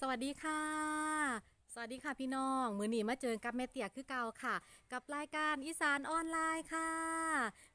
สวัสดีค่ะ สวัสดีค่ะพี่น้อง มือหนีมาเจอกับแม่เตียคือเก่าค่ะ กับรายการอีสานออนไลน์ค่ะ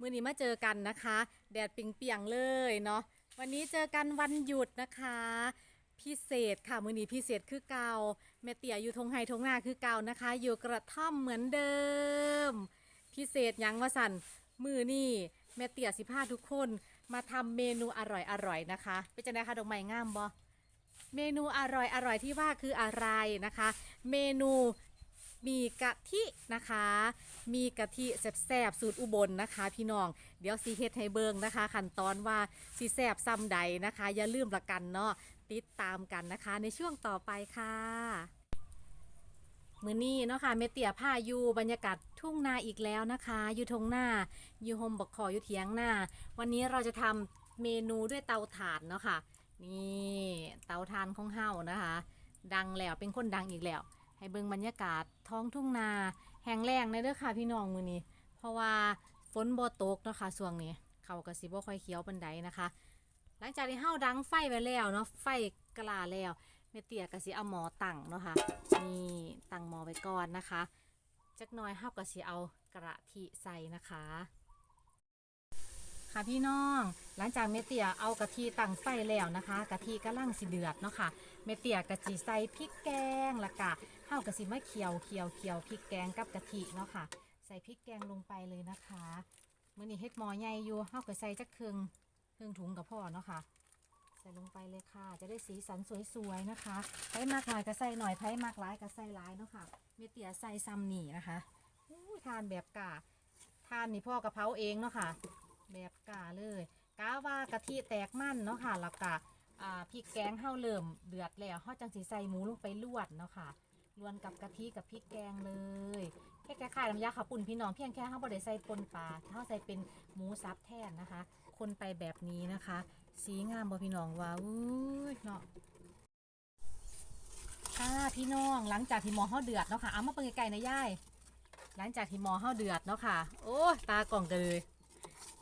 มือหนีมาเจอกันนะคะ แดดปิงเปียงๆเลยเนาะ วันนี้เจอกันวันหยุดนะคะ พิเศษค่ะ มือหนีพิเศษคือเก่าแม่เตียอยู่ทงไฮทงนาคือเก่านะคะ อยู่กระท่อมเหมือนเดิม พิเศษยังว่าสันมือนี่แม่เตียสิพาทุกคน มาทำเมนูอร่อยๆนะคะเป็นจังไดคะดอกไม้งามบ่ เมนูอร่อยอร่อยที่ว่าคืออะไรนะคะ เมนูมีกะทินะคะ มีกะทิแซ่บๆสูตรอุบลนะคะ พี่น้อง เดี๋ยวสีเฮ็ดให้เบิงนะคะขั้นตอนว่าสีแซ่บซ้ำใดนะคะ อย่าลืมละกันเนาะติดตามกันนะคะในช่วงต่อไปค่ะมือนี้เนาะค่ะเมเตียผ้าอยู่บรรยากาศทุ่งนาอีกแล้วนะคะ อยู่ทงหน้า อยู่โฮมบกคออยู่เถียงหน้า วันนี้เราจะทำเมนูด้วยเตาถ่านเนาะค่ะ นี่เตาถ่านของเฮานะคะ ดังแล้วเป็นคนดังอีกแล้ว ให้เบิ่งบรรยากาศท้องทุ่งนาแห้งแล้งในเด้อค่ะพี่น้องมือนี้ เพราะว่าฝนบ่ตกเนาะค่ะช่วงนี้เขาก็สิบ่ค่อยเขียวปานใดนะคะ หลังจากที่เฮาดังไฟไว้แล้วเนาะไฟกลาแล้วแม่เตียก็สิเอาหมอตั้งเนาะค่ะนี่ตั้งหมอไว้ก่อนนะคะจักหน่อยเฮาก็สิเอากระทิใส่นะคะ ค่ะพี่น้อง หลังจากเมเตียเอากะทิตั้งไฟแล้วนะคะกะทิกำลังสิเดือดเนาะค่ะเมเตียกะจิใส่พริกแกงละกะเฮาวกะสิมาเคี่ยวเคี่ยวเคี่ยวพริกแกงกับกะทิเนาะค่ะ ใส่พริกแกงลงไปเลยนะคะมื้อนี้เฮ็ดหมอใหญ่อยู่เฮาก็ใส่จักครึ่งครึ่งถุงกับพ่อเนาะค่ะใส่ลงไปเลยค่ะ จะได้สีสันสวยๆนะคะไผ่มากหน่อยก็ใส่หน่อยไผ่มากหลายก็ใส่หลายเนาะค่ะเมเตียใส่ซ้ำนี่นะคะอู้ทานแบบกะทานนี่พ่อกะเพราเองเนาะค่ะ แบบกาเลยกาว่ากะทิแตกมันเนาะค่ะแล้วก็อ่าพริกแกงเฮาเริ่มเดือดแล้วเฮาจังสิใส่หมูลงไปลวดเนาะค่ะลวนกับกะทิกับพริกแกงเลยแค่แคล้ายๆน้ำยาข้าปุ่นพี่น้องเพียงแค่เฮาบ่ได้ใส่ปนปลาเฮาใส่เป็นหมูสับแทนนะคะ คนไปแบบนี้นะคะ สีงามบ่พี่น้องว่าอุ้ยเนาะค่ะพี่น้องหลังจากที่หมอเฮาเดือดเนาะค่ะเอามาเปิดไก่นะยายหลังจากที่หมอเฮาเดือดเนาะค่ะ โอ้ตากล่องกันเลย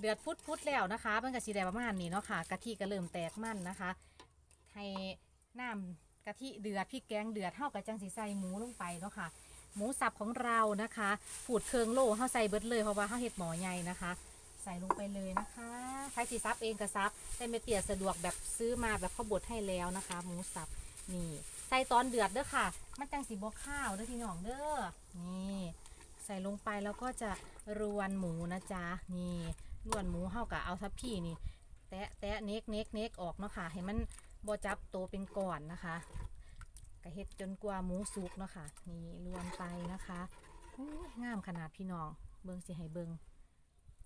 เดือดพุดพุดแล้วนะคะมันก็สีแดงประมาณนี้เนาะค่ะกะทิก็เริ่มแตกมันนะคะให้น้ำกะทิเดือดพริกแกงเดือดเท่ากับจังสีใส่หมูลงไปเนาะค่ะหมูสับของเรานะคะผูดเคืองโล่เฮาใส่เบิดเลยเพราะว่าเฮาเห็ดหมอใหญ่นะคะใส่ลงไปเลยนะคะใครสีซับเองก็ซับแต่เมเตียสะดวกแบบซื้อมาแบบเขาบดให้แล้วนะคะ หมูสับนี่ ใส่ตอนเดือดเด้อค่ะ มันจังสีบกข้าวเด้อพี่น้องเด้อนี่ ใส่ลงไปแล้วก็จะรวนหมูนะจ๊ะนี่ รวนหมูเฮากะเอาทับพี่นี่ แตะแตะเน็กเน็กเน็กออกเนาะค่ะให้มันบ่จับโตเป็นก่อนนะคะกะเฮ็ดจนกว่าหมูสุกเนาะค่ะนี่รวนไปนะคะงามขนาดพี่น้อง เบิ่งสิให้เบิ่ง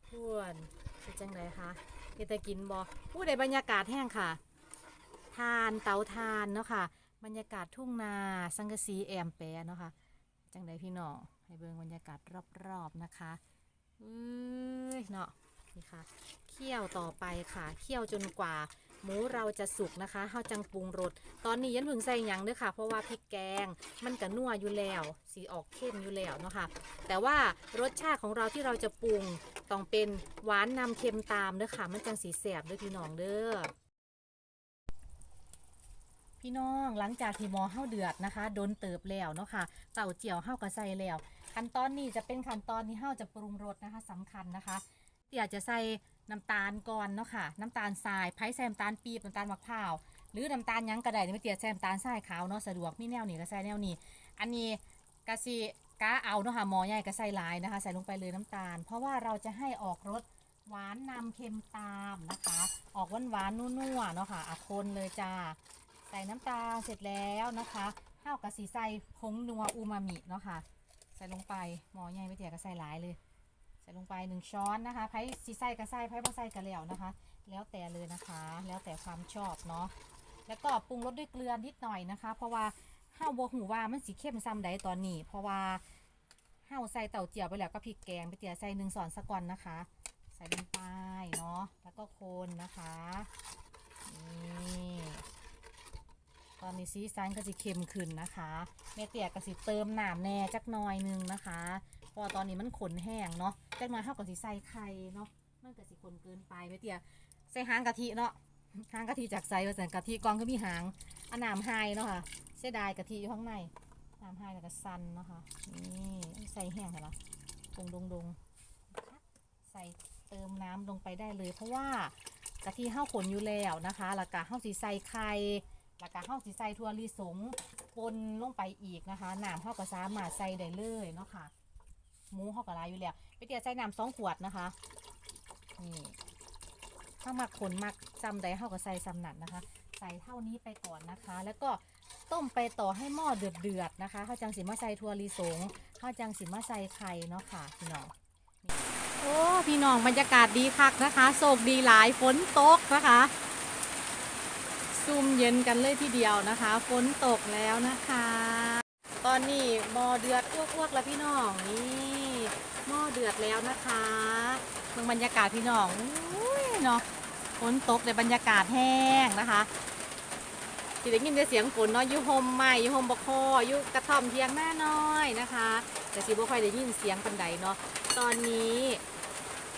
พวนเป็นจังไดคะเฮ็ดแต่กินบ่อู้ได้บรรยากาศแห้งค่ะ ทานเตาทานเนาะค่ะ บรรยากาศทุ่งนาสังกะสีแอมแปะเนาะค่ะจังไดพี่น้องให้เบิ่งบรรยากาศรอบๆนะคะอุ้ยเนาะ นี่ค่ะเคี่ยวต่อไปค่ะเคี่ยวจนกว่า หมูเราจะสุกนะคะเฮาจังปรุงรสตอนนี้ยันพึงใส่หยังเด้อค่ะ เพราะว่าพริกแกงมันก็นัวอยู่แล้วสีออกเข้มอยู่แล้วเนาะค่ะแต่ว่ารสชาติของเราที่เราจะปรุงต้องเป็นหวานนำเค็มตามเด้อค่ะ มันจังสีแสบเด้อพี่น้องเด้อพี่น้องหลังจากที่หมอเฮาเดือดนะคะโดนเติบแล้วเนาะค่ะเต่าเจียวเฮาก็ใส่แล้ว ขั้นตอนนี้จะเป็นขั้นตอนที่เฮาจะปรุงรสนะคะสำคัญนะคะ เตี่ยจะใส่น้ำตาลก่อนเนาะค่ะ น้ำตาลทรายไผ่ใส่น้ำตาลปี๊บน้ำตาลมะพร้าว หรือน้ำตาลยังก็ไดไม่เตี่ยใส่น้ำตาลทรายขาวเนาะสะดวกมีแนวนี้ก็ใส่แนวนี้ อันนี้กะสิกะเอาเนาะค่ะหมอใหญ่ก็ใส่หลายนะคะ ใส่ลงไปเลยน้ำตาล เพราะว่าเราจะให้ออกรสหวานนำเค็มตามนะคะ ออกหวานหวานๆนัวๆเนาะค่ะอะคนเลยจ้าใส่น้ำตาลเสร็จแล้วนะคะข้าวกับสีใส่ผงนัวอูมามิเนาะค่ะ ใส่ลงไปหมอใหญ่ไม่เตียก็ใส่หลายเลย ส่ลงไปหนึ่งช้อนนะคะไผ่สีใส่ก็ใส่ไผ่บ่ใส่ก็แล้วนะคะ แล้วแต่เลยนะคะ แล้วแต่ความชอบเนาะแล้วก็ปรุงรสด้วยเกลือนิดหน่อยนะคะ เพราะว่าห้าวบัวหูว่ามันสีเข้มซ้ำใดตอนนี้ เพราะว่าห้าวใส่เต่าเจียวไปแล้วก็พริกแกงไปเตียใส่หนึ่งส่อนสักก่อนนะคะ ใส่ลงไปเนาะแล้วก็คนนะคะนี่ตอนนี้ซีซันก็จะเค็มขึ้นนะคะแม่เตียก็สิเติมน้ำแน่จักหน่อยหนึงนะคะ ราะว่าตอนนี้มันขนแห้งเนาะจักหน่อยเท่ากับสิใส่ไข่เนาะมันก็สิขนเกินไปแม่เตียใส่หางกะทิเนาะหางกะทิจากใส่ว่าใส่กะทิกองก็มีหางอาน้ำไฮเนาะค่ะเสียดายกะทิอยู่ข้างในน้ำให้แล้วก็ซันเนาะคะนี่ใส่แห้งเหรอดงดงดงใส่เติมน้ำลงไปได้เลย เพราะว่ากะทิห้าขนอยู่แล้วนะคะแล้วก็ห้าสีใส่ไข่แล้วก็ห้าสีใส่ถั่วลิสงปนลงไปอีกนะคะน้ำห้าก็สามารถใส่ได้เลยเนาะค่ะ หมูห้าก็ลายอยู่แล้วไปเตี๋ยใส่น้ำสองขวดนะคะ นี่ถ้ามักขนมักจำได้ห้าก็ใส่ซ้ำนัดนะคะ ใส่เท่านี้ไปก่อนนะคะ แล้วก็ต้มไปต่อให้หม้อเดือดเดือดๆนะคะข้าวจังสิมาใส่ถั่วลิสงข้าวจังสิมาใส่ไข่เนาะค่ะพี่น้องโอ้พี่น้องบรรยากาศดีคักนะคะโศกดีหลายฝนตกนะคะซุ่มเย็นกันเลยทีเดียวนะคะ ฝนตกแล้วนะคะ ตอนนี้หม้อเดือดอ้วกๆแล้วพี่น้องนี่หม้อเดือดแล้วนะคะเมืองบรรยากาศพี่น้องอุ้ยเนาะฝนตกในบรรยากาศแห้งนะคะที่ได้ยินแต่เสียงฝนเนาะอยุโฮมใหม่อยุโฮมบกคออยุกระท่อมเทียงหน้าน้อยนะคะ แต่สิบ่ค่อยได้ยินเสียงปันใดเนาะตอนนี้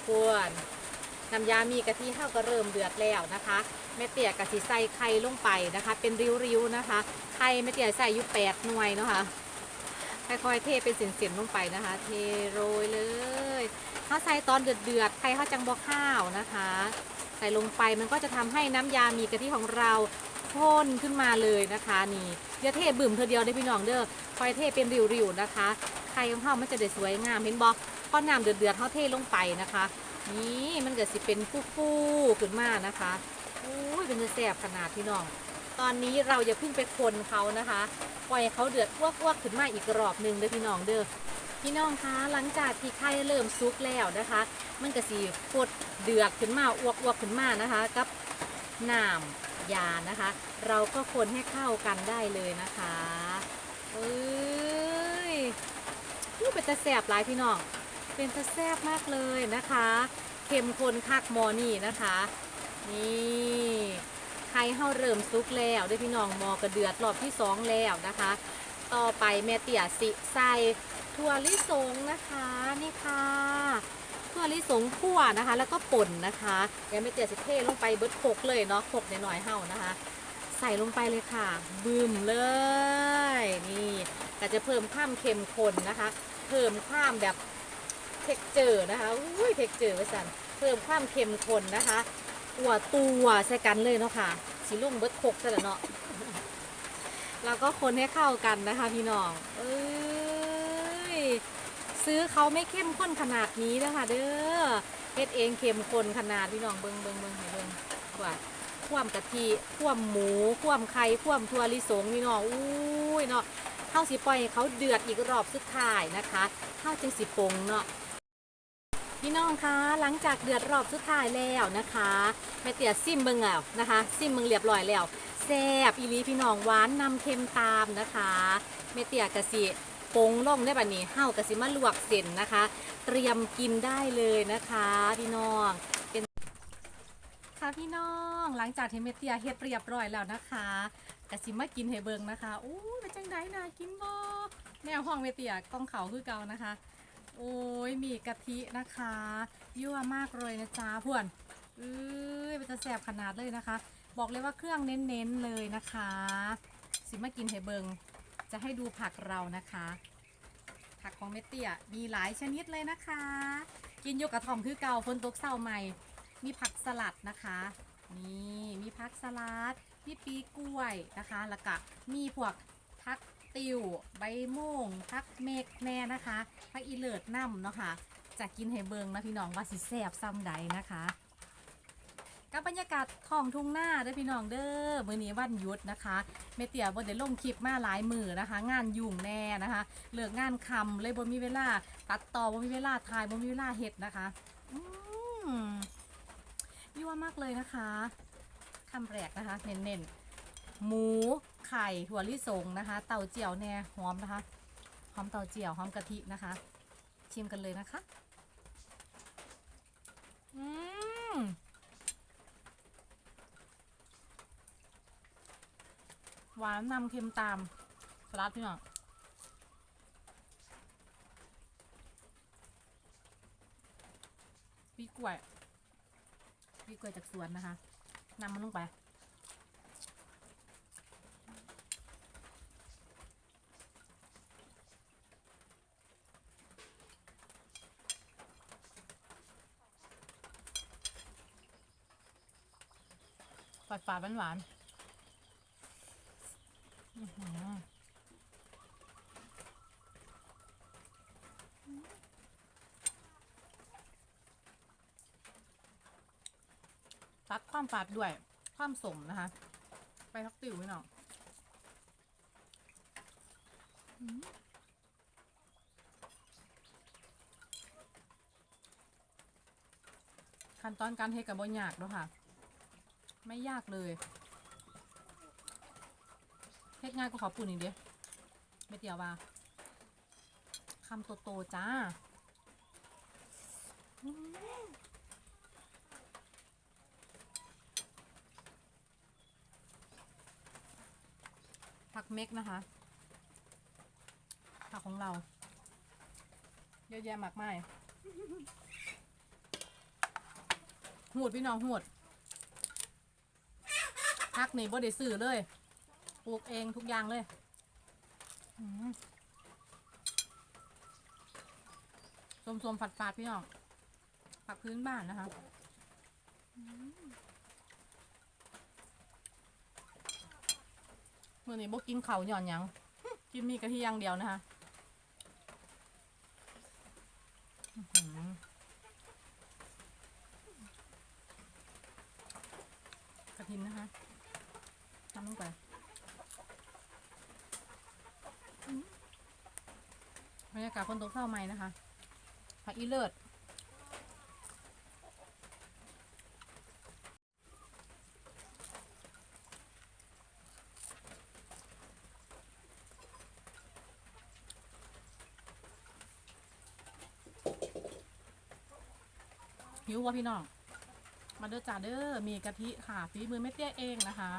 ควรน้ำยามีกะทิข้าวก็เริ่มเดือดแล้วนะคะ ม่เตี๋ยกะทิใส่ไข่ลงไปนะคะ เป็นริ้วๆนะคะ ไข่แม่เตี๋ยใส่อยู่แปดหน่วยเนาะค่ะค่อยๆเทเป็นเสียนๆลงไปนะคะ เทโรยเลยถ้าใส่ตอนเดือดๆไข่ข้าวจังบอข้าวนะคะ ใส่ลงไปมันก็จะทำให้น้ำยามีกะทิของเราข้นขึ้นมาเลยนะคะนี่อย่าเทบิ่มเธอเดียวได้พี่น้องเด้อคอยเทเป็นริ้วๆนะคะไข่ของเรามันจะได้สวยงามเห็นบอกพอน้ำเดือดๆเขาเทลงไปนะคะ นี่มันเก็สิเป็นฟูๆขึ้นมานะคะ อุ้ยเป็นจะแสบขนาดพี่น้อง ตอนนี้เราอย่าเพิ่งไปคนเขานะคะ ปล่อยเขาเดือดอ้วกๆขึ้นมาอีกรอบหนึ่งเด้อพี่น้องเด้อ พี่น้องคะหลังจากที่ไข่เริ่มซุกแล้วนะคะ มันก็สีพดเดือดขึ้นมาอ้วกอ้วกขึ้นมานะคะ กับน้ำยานะคะ เราก็คนให้เข้ากันได้เลยนะคะเอ้ยนี่เป็นตะแสบหลายพี่น้อง เป็นตะแสบมากเลยนะคะเข้มข้นคักมอนี่นะคะ นี่ไข่เฮาเริ่มซุกแล้วด้วยพี่น้องหมอกระเดือดรอบที่สองแล้วนะคะ ต่อไปแม่เตี่ยสิใส่ถั่วลิสงนะคะนี่ค่ะถั่วลิสงคั่วนะคะ แล้วก็ป่นนะคะเดี๋ยวไม่เตียสิเทลงไปเบิดโคกเลยเนาะโคกหน่อยๆเห่านะคะ ใส่ลงไปเลยค่ะบึมเลยนี่ก็จะเพิ่มความเค็มข้นนะคะ เพิ่มความแบบเท็กเจอร์นะคะอุ้ยเท็กเจอร์ไว้สันเพิ่มความเค็มข้นนะคะ อัวตัวใส่กันเลยเนาะค่ะสีลุ่งเบิดโคกซะแล้วเนาะแล้วก็คนให้เข้ากันนะคะพี่น้องเอ้ยซื้อเขาไม่เข้มข้นขนาดนี้นะคะเด้อเฮ็ดเองเข้มข้นขนาดพี่น้องเบิงเบิงเบิงให้เบิงกว่าควมกะทิความหมูความไข่ความถั่วลิสงพี่น้องอุ้ยเนาะเข้าสิปล่อยให้เขาเดือดอีกรอบสุดท้ายนะคะเข้าจึงสิปงเนาะ พี่น้องคะหลังจากเดือดรอบสุดท้ายแล้วนะคะแม่เตี๋ยซิมเบิงแล้วนะคะ ซิมเบิงเรียบร้อยแล้วแซ่บอีลีพี่น้องหวานนำเค็มตามนะคะแม่เตี๋ยกะสิปงล่องได้บัดนี้เฮากะสิมาลวกเส้นนะคะ เตรียมกินได้เลยนะคะพี่น้องเป็นค่ะพี่น้องหลังจากที่เมเตียเฮ็ดเรียบร้อยแล้วนะคะกะสิมากินให้เบิงนะคะอู้เป็นจังไดน่ากินบ่แนวห้องเมเตียกล้องเขาคือเก่านะคะ โอ้ยมีกะทินะคะ ยั่วมากเลยนะจ๊ะพวนเอ้ยเป็นจะแสบขนาดเลยนะคะ บอกเลยว่าเครื่องเน้นๆเลยนะคะ สิมากินให้เบิงจะให้ดูผักเรานะคะ ผักของเมเตียมีหลายชนิดเลยนะคะ กินโยกกระท่อมคือเก่าฝนตกเศร้าใหม่ มีผักสลัดนะคะนี่มีผักสลัดมีปีกล้วยนะคะ แล้วก็มีพวกผัก ติวใบโม่งผักเมกแน่นะคะผักอีเลิศน้ำเนาะค่ะจะกินให้เบิงนะพี่น้องว่าสิแซ่บซ้ำใดนะคะกับบรรยากาศท้องทุ่งหน้าเด้อพี่น้องเด้อมื้อนี้วันหยุดนะคะเมเตียบ่ได้ลงคลิปมาหลายมือนะคะ งานยุ่งแน่นะคะเลิกงานคำเลยบ่มีเวลา ตัดต่อบ่มีเวลาถ่ายบ่มีเวลาเฮ็ดนะคะอืมยั่วมากเลยนะคะคำแรกนะคะ เน้นๆ หมูไข่ถั่วลิสงนะคะ เต่าเจียวแน่หอมนะคะหอมเต่าเจียวหอมกะทินะคะ ชิมกันเลยนะคะอืมหวานนำเค็มตามสลัดพี่น้องปีกล้วยปีกล้วยจากสวนนะคะนำมันลงไป ฝาดฝาดหวานหวานตัดความฝาดด้วย ความสมนะคะ ไปทักติวไว้หน่อยขั้นตอนการเทกับบนยากเนาะค่ะ ไม่ยากเลยเฮ็ดง่ายก็ขอปุ่นอีกเดียวไม่เตียวว่าคำโตๆจ้าผักเม็กนะคะ ผักของเรา เยอะแยะมากมายหูดพี่น้องหูด พักนี่บ่ได้ซื้อเลย ปลูกเองทุกอย่างเลยอืมสมๆฝาดๆพี่น้องผักพื้นบ้านนะคะอืมมื่อนี้บ่กินเขาหย่อนยังกินมีกะทิอย่างเดียวนะคะกระทินนะคะำลงไปอืมบรรยากาศคนตกเศร้าใหม่นะคะผักอีเลิศหิววะพี่น้อง มาเด้อจ้าเด้อ มีกะทิค่ะฝีมือแม่เตี้ยเองนะคะ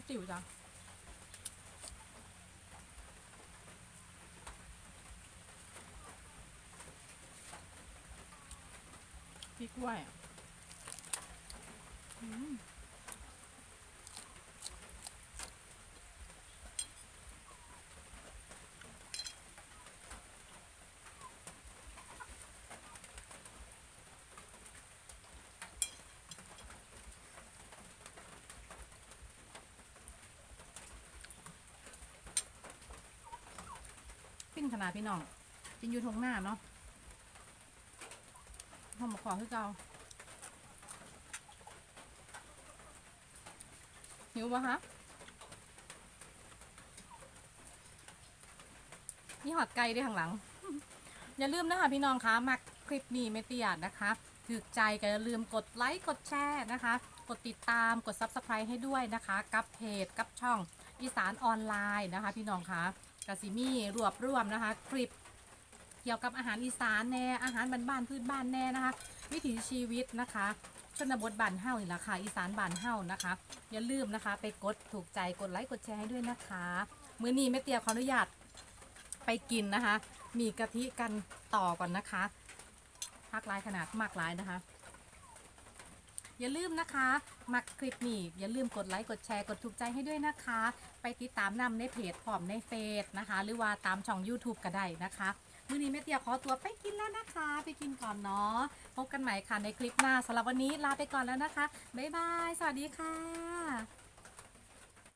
าวติ๋วจ้ะพริกด้วยอืม ขนาดพี่น้องกินอยู่ทงหน้าเนาะหอมขอให้เกาหิวปะคะนี่หอดไก่ด้วยข้างหลัง อย่าลืมนะคะพี่น้องคะมักคลิปนี้ไม่เตียดนะคะถูกใจก็อย่าลืมกดไลค์กดแชร์นะคะ กดติดตามกด Subscribe ให้ด้วยนะคะ กับเพจกับช่องอีสานออนไลน์นะคะ พี่น้องคะ กสิมีรวบรวมนะคะ คลิปเกี่ยวกับอาหารอีสานแน่อาหารบ้านๆพื้นบ้านแน่นะคะ วิถีชีวิตนะคะ ชนบทบ้านเฮานี่แหละค่ะอีสานบ้านเฮานะคะ อย่าลืมนะคะ ไปกดถูกใจกดไลค์กดแชร์ให้ด้วยนะคะมื้อนี้แม่เตียขออนุญาตไปกินนะคะ มีกะทิกันต่อก่อนนะคะพักหลายขนาดมากหลายนะคะ อย่าลืมนะคะ มักคลิปนี้อย่าลืมกดไลค์กดแชร์กดถูกใจให้ด้วยนะคะ ไปติดตามนำในเพจพร้อมในเฟซนะคะ หรือว่าตามช่อง YouTube ก็ได้นะคะมื้อนี้แม่เตียขอตัวไปกินแล้วนะคะ ไปกินก่อนเนาะพบกันใหม่ค่ะในคลิปหน้าสำหรับวันนี้ลาไปก่อนแล้วนะคะบ๊ายบายสวัสดีค่ะ